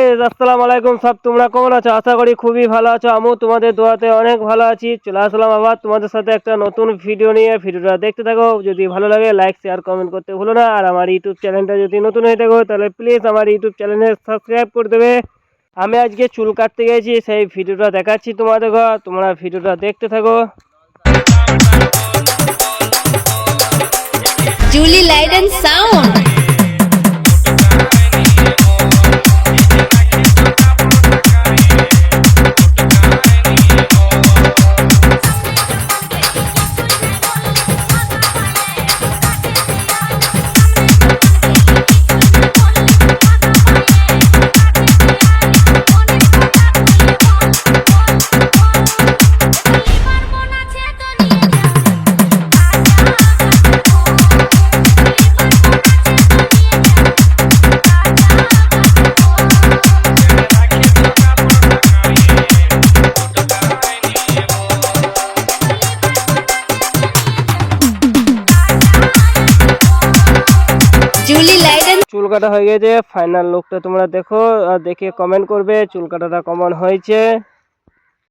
Guys আসসালামু আলাইকুম সব, তোমরা কেমন আছো? আশা করি খুবই ভালো আছো। আমিও তোমাদের দোয়াতে অনেক ভালো আছি। চলে আসলাম আবার তোমাদের সাথে একটা নতুন ভিডিও নিয়ে। ভিডিওটা দেখতে থাকো। যদি ভালো লাগে লাইক শেয়ার কমেন্ট করতে ভুলো না। আর আমার ইউটিউব চ্যানেলটা যদি নতুন হয়ে থাকো, তাহলে প্লিজ আমার ইউটিউব চ্যানেলে সাবস্ক্রাইব করে দেবে। আমি আজকে চুল কাটতে গেছি, সেই ভিডিওটা দেখাচ্ছি তোমাদের তোমরা ভিডিওটা দেখতে থাকো। Julie Light and Sound. চুল কাটা হয়ে গেছে ফাইনাল লুকটা তোমরা দেখো, আর দেখে কমেন্ট করবে, চুল কাটাটা কেমন হয়েছে।